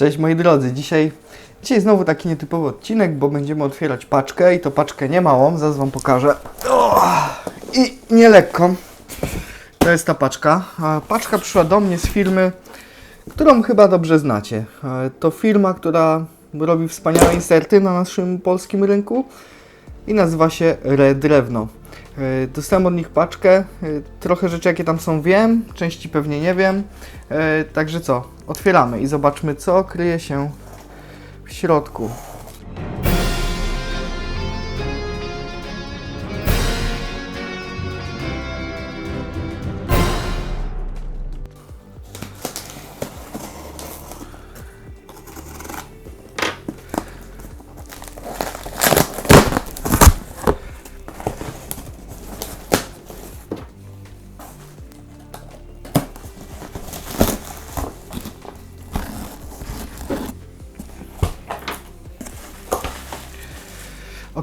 Cześć moi drodzy, dzisiaj, dzisiaj znowu taki nietypowy odcinek, bo będziemy otwierać paczkę i to paczkę nie małą, zaraz Wam pokażę. O, I nie lekką. To jest ta paczka. Paczka przyszła do mnie z firmy, którą chyba dobrze znacie. To firma, która robi wspaniałe inserty na naszym polskim rynku i nazywa się Red Drewno. E, Dostałem od nich paczkę, e, trochę rzeczy jakie tam są wiem, części pewnie nie wiem. E, Także co, otwieramy i zobaczmy co kryje się w środku.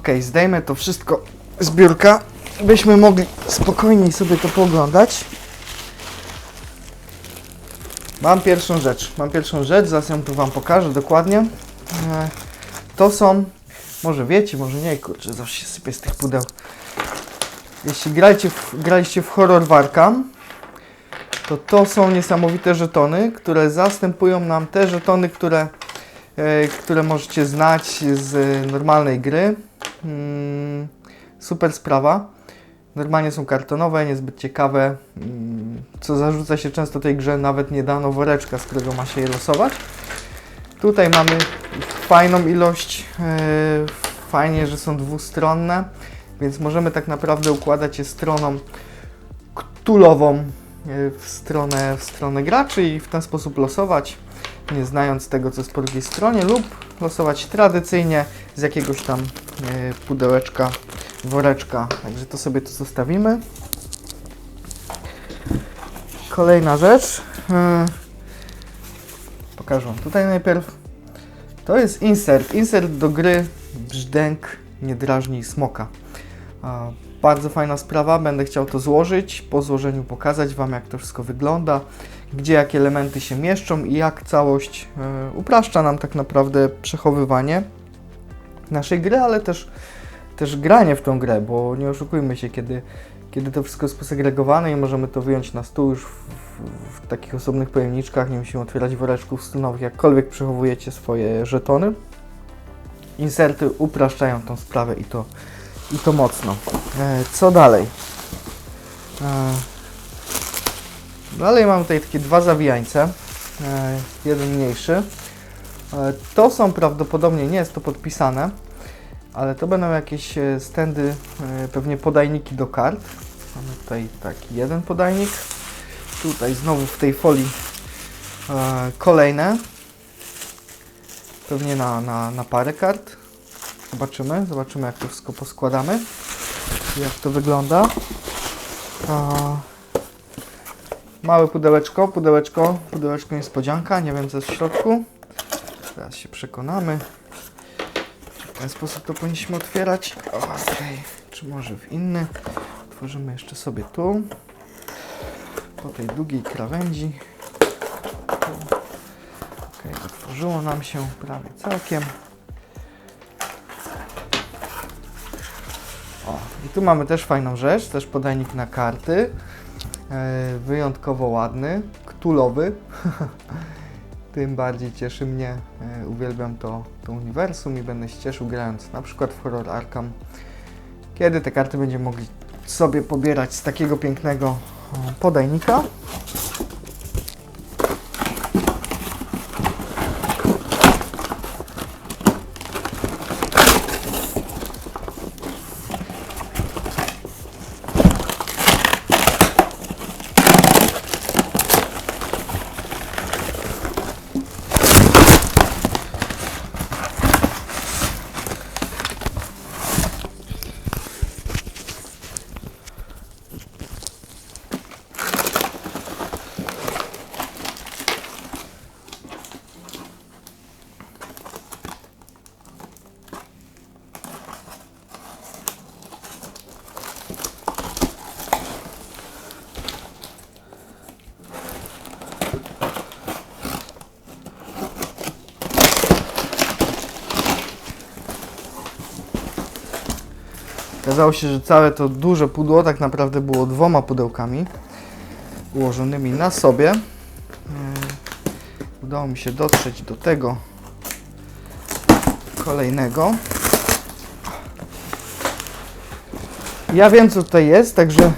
Ok, zdejmę to wszystko z biurka, byśmy mogli spokojniej sobie to pooglądać. Mam pierwszą rzecz, mam pierwszą rzecz, zaraz ją tu Wam pokażę dokładnie. E, To są, może wiecie, może nie, kurczę, zawsze się sypie z tych pudeł. Jeśli graliście w, graliście w horror Warkam, to to są niesamowite żetony, które zastępują nam te żetony, które, e, które możecie znać z normalnej gry. Mm, super sprawa. Normalnie są kartonowe, niezbyt ciekawe. Mm, Co zarzuca się często tej grze, nawet nie dano woreczka, z którego ma się je losować. Tutaj mamy fajną ilość. e, Fajnie, że są dwustronne, więc możemy tak naprawdę układać je stroną ktulową e, w stronę, w stronę graczy i w ten sposób losować, nie znając tego, co jest po drugiej stronie, lub losować tradycyjnie z jakiegoś tam pudełeczka, woreczka. Także to sobie tu zostawimy. Kolejna rzecz. e, Pokażę tutaj najpierw. To jest insert. Insert do gry Brzdęk nie drażni smoka. A, Bardzo fajna sprawa, będę chciał to złożyć, po złożeniu pokazać Wam jak to wszystko wygląda, gdzie jakie elementy się mieszczą i jak całość e, upraszcza nam tak naprawdę przechowywanie naszej gry, ale też, też granie w tą grę, bo nie oszukujmy się, kiedy, kiedy to wszystko jest posegregowane i możemy to wyjąć na stół już w, w, w takich osobnych pojemniczkach, nie musimy otwierać woreczków stonowych, jakkolwiek przechowujecie swoje żetony. Inserty upraszczają tą sprawę i to, i to mocno. E, co dalej? E, dalej mam tutaj takie dwa zawijańce. E, jeden mniejszy. E, to są prawdopodobnie, nie jest to podpisane, ale to będą jakieś e, stędy, e, pewnie podajniki do kart. Mamy tutaj taki jeden podajnik. Tutaj znowu w tej folii kolejne. Pewnie na, na, na parę kart. Zobaczymy, zobaczymy jak to wszystko poskładamy. Jak to wygląda. Małe pudełeczko, pudełeczko, pudełeczko niespodzianka, nie wiem co jest w środku. Teraz się przekonamy. W ten sposób to powinniśmy otwierać. Okej, czy może w inny? Otworzymy jeszcze sobie tu. Po tej długiej krawędzi. Okej, otworzyło nam się prawie całkiem. O, i tu mamy też fajną rzecz, też podajnik na karty. E, wyjątkowo ładny, ktulowy. Tym bardziej cieszy mnie. E, uwielbiam to, to uniwersum i będę się cieszył grając na przykład w Horror Arkham. Kiedy te karty będziemy mogli sobie pobierać z takiego pięknego o, podajnika. Okazało się, że całe to duże pudło tak naprawdę było dwoma pudełkami ułożonymi na sobie. E, Udało mi się dotrzeć do tego kolejnego. Ja wiem co tutaj jest, także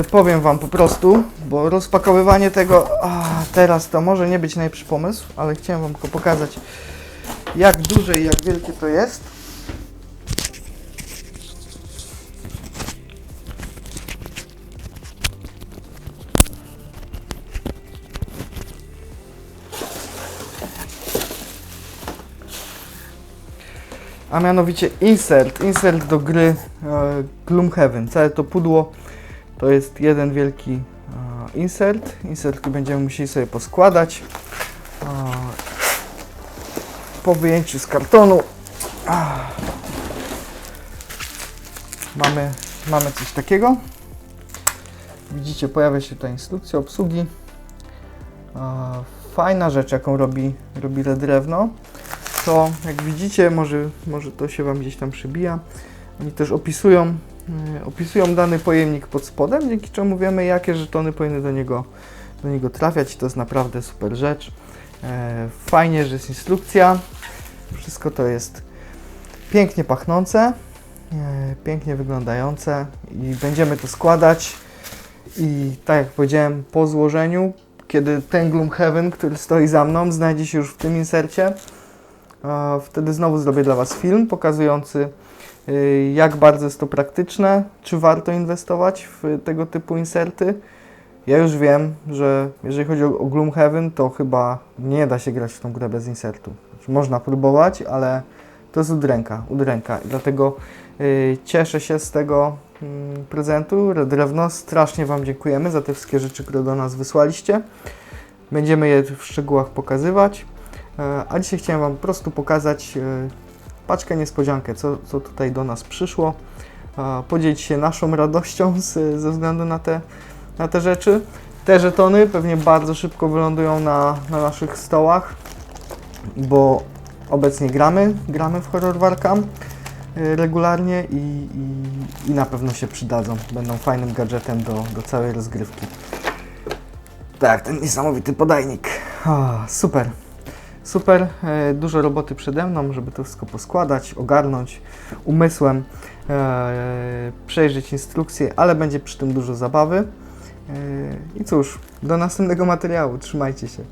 e, powiem Wam po prostu, bo rozpakowywanie tego a, teraz to może nie być najlepszy pomysł, ale chciałem Wam tylko pokazać jak duże i jak wielkie to jest. A mianowicie insert, insert do gry e, Gloomhaven. Całe to pudło to jest jeden wielki e, insert. Insertki będziemy musieli sobie poskładać. E, po wyjęciu z kartonu ah, mamy, mamy coś takiego. Widzicie, pojawia się ta instrukcja obsługi. E, fajna rzecz, jaką robi, robi Drewno to jak widzicie, może, może to się Wam gdzieś tam przybija, oni też opisują, e, opisują dany pojemnik pod spodem, dzięki czemu wiemy, jakie żetony powinny do niego, do niego trafiać. To jest naprawdę super rzecz. E, Fajnie, że jest instrukcja, wszystko to jest pięknie pachnące, e, pięknie wyglądające i będziemy to składać. I tak jak powiedziałem, po złożeniu, kiedy ten Gloomhaven, który stoi za mną, znajdzie się już w tym insercie, Wtedy znowu zrobię dla Was film pokazujący, y, jak bardzo jest to praktyczne, czy warto inwestować w tego typu inserty. Ja już wiem, że jeżeli chodzi o Gloomhaven, to chyba nie da się grać w tą grę bez insertu. Znaczy, Można próbować, ale to jest udręka, udręka. Dlatego y, cieszę się z tego mm, prezentu. Drewno, strasznie Wam dziękujemy za te wszystkie rzeczy, które do nas wysłaliście. Będziemy je w szczegółach pokazywać. E, A dzisiaj chciałem Wam po prostu pokazać e, paczkę niespodziankę, co, co tutaj do nas przyszło. E, Podzielić się naszą radością z, ze względu na te, na te rzeczy. Te żetony pewnie bardzo szybko wylądują na, na naszych stołach, bo obecnie gramy, gramy w Horror Warcam regularnie i, i, i na pewno się przydadzą. Będą fajnym gadżetem do, do całej rozgrywki. Tak, ten niesamowity podajnik. Super. Super, e, dużo roboty przede mną, żeby to wszystko poskładać, ogarnąć umysłem, e, przejrzeć instrukcje, ale będzie przy tym dużo zabawy. E, I cóż, do następnego materiału, trzymajcie się.